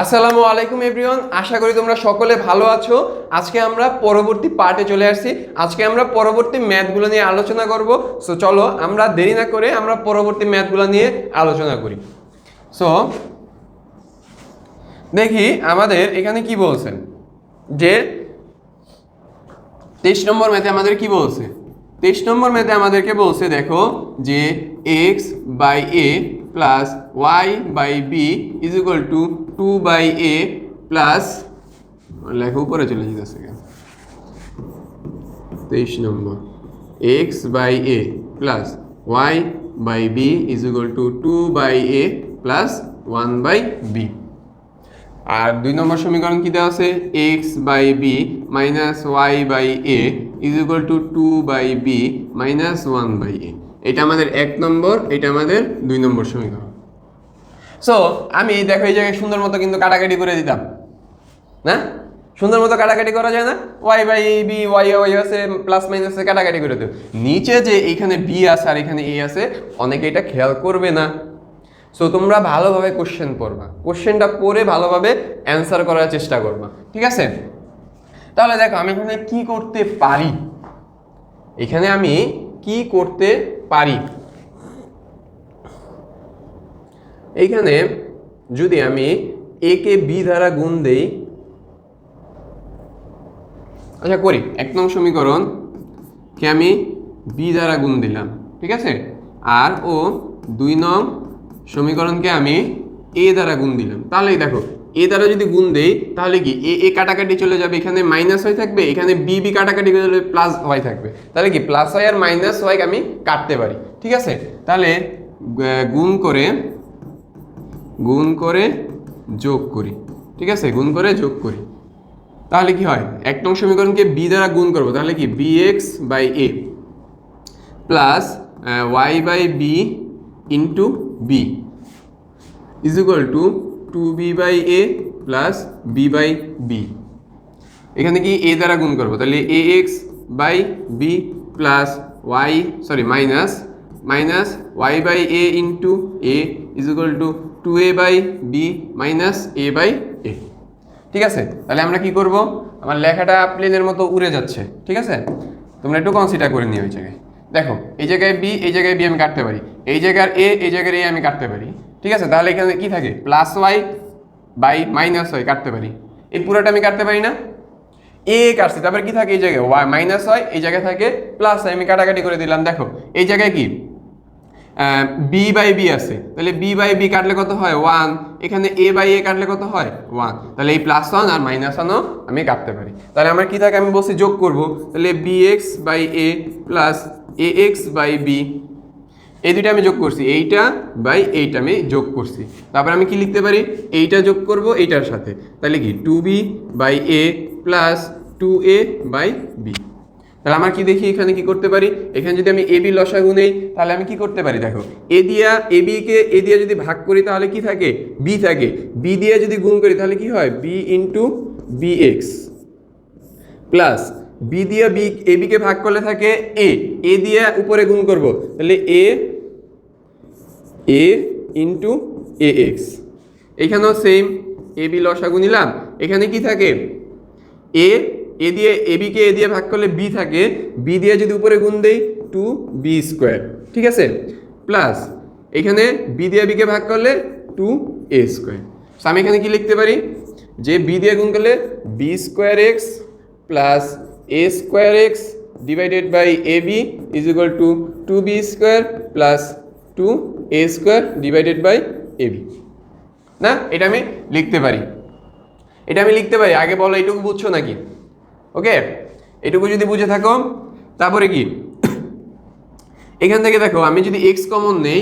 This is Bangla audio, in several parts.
আসসালামু আলাইকুম এভরিওয়ান আশা করি তোমরা সকলে ভালো আছো। আজকে আমরা পরবর্তী পার্টে চলে আসছি। আজকে আমরা পরবর্তী ম্যাথগুলো নিয়ে আলোচনা করব। সো চলো, আমরা দেরি না করে আমরা পরবর্তী ম্যাথগুলো নিয়ে আলোচনা করি। সো দেখি আমাদের এখানে কি বলছেন যে তেইশ নম্বর ম্যাথে আমাদের কি বলছে? তেইশ নম্বর ম্যাথে আমাদেরকে বলছে, দেখো, যে x by a plus y by b is equal to two by a plus লেখা উপরে চলে যেতেছে তেইশ নম্বর। X by a plus y by b is equal to two by a plus one by b আর দুই নম্বর সমীকরণ কি দেওয়া আছে? X by b minus y by a is equal to two by b minus one by a এটা আমাদের এক নম্বর, এটা আমাদের দুই নম্বর সমীকরণ। সো আমি দেখো, এই জায়গায় সুন্দর মতো কিন্তু কাটাকাটি করে দিতাম। না? সুন্দর মতো কাটাকাটি করা যায় না? Y by b y y আছে প্লাস মাইনাসে কাটাকাটি করে দেব নিচে যে এইখানে বি আছে আর এখানে এ আছে, অনেকে এটা খেয়াল করবে না। সো তোমরা ভালোভাবে কোশ্চেন পড়বা। কোশ্চেনটা পড়ে ভালোভাবে অ্যান্সার করার চেষ্টা করবা। ঠিক আছে? তাহলে দেখো, আমি এখানে কি করতে পারি? এখানে আমি কি করতে পারি? এইখানে যদি আমি এ কে বি দ্বারা গুণ দেই আচ্ছা করি, এক নং সমীকরণ কে আমি বি দ্বারা গুণ দিলাম, ঠিক আছে? আর ও দুই নং সমীকরণকে আমি এ দ্বারা গুণ দিলাম। তাহলেই দেখো এ দ্বারা যদি গুণ দেই, তাহলে কি? এ এ কাটাকাটি চলে যাবে, এখানে মাইনাস ওয়াই থাকবে, এখানে বি বি কাটাকাটি যাবে প্লাস ওয়াই থাকবে। তাহলে কি? প্লাস ওয়াই আর মাইনাস ওয়াই আমি কাটতে পারি, ঠিক আছে? তাহলে গুণ করে গুণ করে যোগ করি, ঠিক আছে? গুণ করে যোগ করি। তাহলে কি হয়? এক নং সমীকরণকে বি দ্বারা গুণ করব, তাহলে কি? B x by a plus y by b into b is equal to two b by a plus b by b. এখানে কি এ দ্বারা গুণ করব? তাহলে a x by b plus y sorry minus minus y by a into a is equal to two a by b minus a by a. ঠিক আছে? তাহলে আমরা কি করব? আমার লেখাটা প্লেনের মতো উড়ে যাচ্ছে। ঠিক আছে? তোমরা একটু কনসিডার করে নিও ওই জায়গায়। দেখো, এই জায়গায় বি, এই জায়গায় বি আমি কাটতে পারি। এই জায়গার এ, এই জায়গার এ আমি কাটতে পারি। ঠিক আছে? তাহলে এখানে কি থাকে? Plus y by minus y কাটতে পারি। এই পুরোটা আমি কাটতে পারি না? এ কাটছি। তারপর কি থাকে এই জায়গায়? ওয়াই মাইনাস ওয়াই এই জায়গায় থাকে প্লাস আমি কাটাকাটি করে দিলাম। দেখো, এই জায়গায় কি? বি বাই বি আছে। তাহলে বি বাই বি কাটলে কত হয়? ওয়ান এখানে এ বাই এ কাটলে কত হয়? ওয়ান তাহলে এই প্লাস ওয়ান আর মাইনাস ওয়ানও আমি কাটতে পারি। তাহলে আমার কি থাকে? আমি বলছি যোগ করব। তাহলে b x by a plus a x by b এই দুইটা আমি যোগ করছি, এইটা বাই এইটা আমি যোগ করছি। তারপর আমি কি লিখতে পারি? এইটা যোগ করব এইটার সাথে। তাহলে কি? Two b by a plus two a by b তাহলে আমার কি দেখি এখানে কি করতে পারি? এখানে যদি আমি এ বি লসাগু নেই, তাহলে আমি কি করতে পারি? দেখো এ দিয়া এ বিকে এ দিয়ে যদি ভাগ করি, তাহলে কি থাকে? বি থাকে। বি দিয়ে যদি গুণ করি, তাহলে কি হয়? B into b x plus b দিয়ে বি এ বিকে ভাগ করলে থাকে এ এ দিয়ে উপরে গুণ করব, তাহলে a a into a x এখানেও সেম এ বি লসাগু নিলাম। এখানে কি থাকে? এ এ দিয়ে এ বিকে এ দিয়ে ভাগ করলে বি থাকে। বি দিয়ে যদি উপরে গুণ দেই টু বি স্কোয়ার ঠিক আছে? প্লাস এখানে বি দিয়ে বিকে ভাগ করলে টু এ স্কোয়ার সো আমি এখানে কি লিখতে পারি? যে বি দিয়ে গুণ করলে b square x plus a square x divided by a b is equal to two b square plus two a square divided by a b না, এটা আমি লিখতে পারি। এটা আমি লিখতে পারি। আগে বলো, এইটুকু বুঝছ নাকি? ওকে? এটুকু যদি বুঝে থাকো, তারপরে কি? এখান থেকে দেখো, আমি যদি এক্স কমন নেই,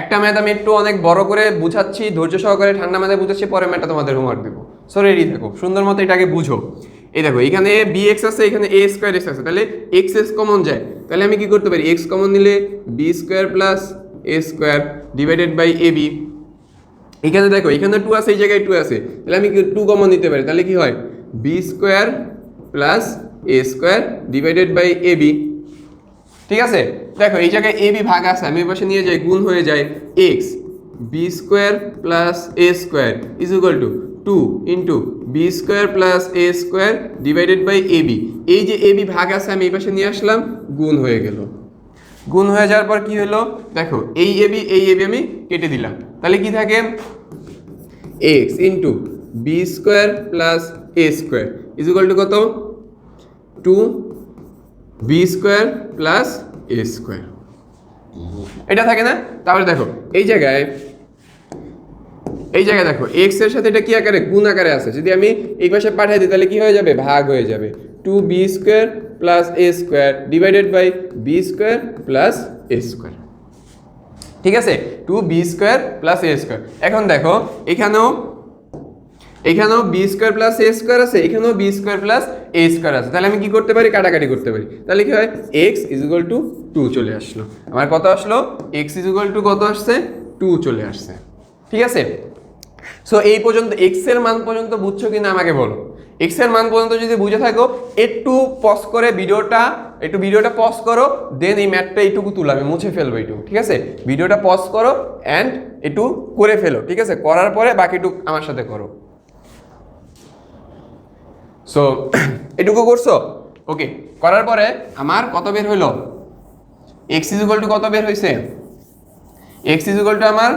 একটা ম্যাথ আমি একটু অনেক বড় করে বুঝাচ্ছি, ধৈর্য সহকারে ঠান্ডা মাথায় বুঝাচ্ছি, পরে ম্যাথটা তোমাদের হোমওয়ার্ক দেবো। সো রেডি থাকো সুন্দর মতো এটাকে বুঝো। এই দেখো, এখানে বি এক্স আছে, এখানে এ স্কোয়ার এক্স আছে। তাহলে এক্স এক্স কমন যায়। তাহলে আমি কি করতে পারি? এক্স কমন নিলে b square plus a square divided by a b এখানে দেখো, এখানে টু আছে, এই জায়গায় টু আছে। তাহলে আমি টু কমন নিতে পারি, তাহলে কি হয়? B square plus A square divided by A B ঠিক আছে? দেখো, এই জায়গায় এ বি ভাগ আছে, আমি পাশে নিয়ে যাই, গুণ হয়ে যায় x B square plus A square is equal to two into B square plus A square divided by A B এই যে এ বি ভাগ আছে, আমি এই পাশে নিয়ে আসলাম, গুণ হয়ে গেল। গুণ হয়ে যাওয়ার পর কি হলো? দেখো, এই এ বি এই এ বি আমি কেটে দিলাম। তাহলে কি থাকে? X into B square plus A square is equal to কত? Two B square plus A square এটা থাকে না? তাহলে দেখো, এই জায়গায় এই জায়গায় দেখো এক্সের সাথে এটা কি আকারে? গুণ আকারে আছে যদি আমি এই পাশে পাঠাই দিই, তাহলে কি হয়ে যাবে? ভাগ হয়ে যাবে। Two B square plus A square divided by B square plus A square ঠিক আছে? Two B square plus A square এখন দেখো, এখানেও এখানেও B square plus A square আছে, এখানেও B square plus A square আছে। তাহলে আমি কি করতে পারি? কাটাকাটি করতে পারি। তাহলে কি হয়? X is equal to two চলে আসলো। আমার কত আসলো? এক্স ইজ ইকুয়াল টু কত আসছে? টু চলে আসছে। ঠিক আছে? সো এই পর্যন্ত এক্সের মান পর্যন্ত বুঝছ কিনা আমাকে বলো। এক্সের মান পর্যন্ত যদি বুঝে থাকো, একটু পজ করে ভিডিওটা, একটু ভিডিওটা পজ করো দেন এই ম্যাথটা এইটুকু তুলো আমি মুছে ফেলব এইটুকু, ঠিক আছে? ভিডিওটা পজ করো অ্যান্ড একটু করে ফেলো, ঠিক আছে? করার পরে বাকিটুক আমার সাথে করো। সো এটুকু করছ? ওকে করার পরে আমার কত বের হইল? এক্স ইজ টু কত বের হয়েছে এক্স ইজ টু আমার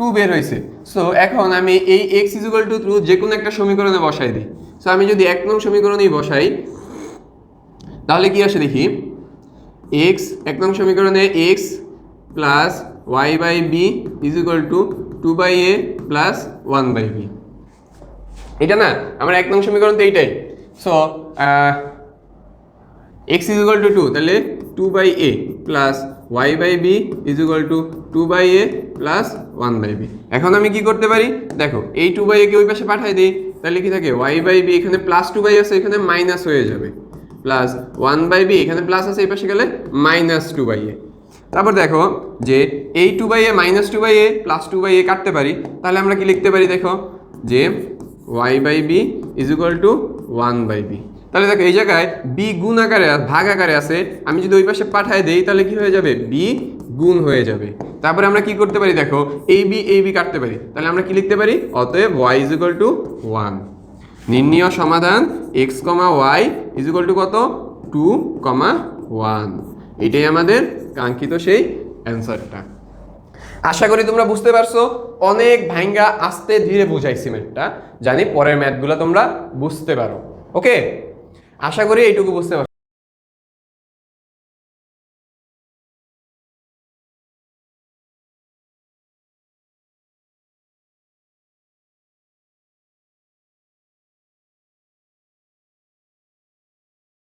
টু বের হয়েছে। সো এখন আমি এই এক্স ইজ টু টু যে কোনো একটা সমীকরণে বসাই দিই। সো আমি যদি এক নং সমীকরণেই বসাই, তাহলে কি আসে দেখি? এক্স এক নং সমীকরণে x plus y by B is equal to two by A plus one by B এটা না, আমার এক নং সমীকরণ তো এইটাই। So x is equal to two তাহলে two by A plus y by B is equal to two by A plus one by B এখন আমি কি করতে পারি? দেখো, এই টু বাই একে ওই পাশে পাঠাই দিই, তাহলে কি থাকে? ওয়াই বাই বি এখানে প্লাস টু বাই আছে, এখানে মাইনাস হয়ে যাবে। প্লাস ওয়ান বাই বি এখানে প্লাস আছে, এই পাশে গেলে মাইনাস টু বাই এ তারপর দেখো যে এই two by A minus two by A plus two by A কাটতে পারি, তাহলে আমরা কি লিখতে পারি দেখো? যে y by B is equal to one by B তাহলে দেখো এই জায়গায় বি গুণ আকারে ভাগ আকারে আছে, আমি যদি ওই পাশে পাঠায় দেই, তাহলে কি হয়ে যাবে? বি গুণ হয়ে যাবে। তারপরে আমরা কি করতে পারি দেখো? এই বি এই বি কাটতে পারি। তাহলে আমরা কি লিখতে পারি? অতএব y is equal to one নির্ণীয় সমাধান x comma y is equal to কত? টু কমা ওয়ান এটাই আমাদের কাঙ্ক্ষিত সেই অ্যান্সারটা আশা করি তোমরা বুঝতে পারছ। অনেক ভাঙ্গা আস্তে ধীরে বুঝাইছি ম্যাথটা জানি পরের ম্যাথগুলো তোমরা বুঝতে পারো। ওকে আশা করি এইটুকু বুঝতে পারছ।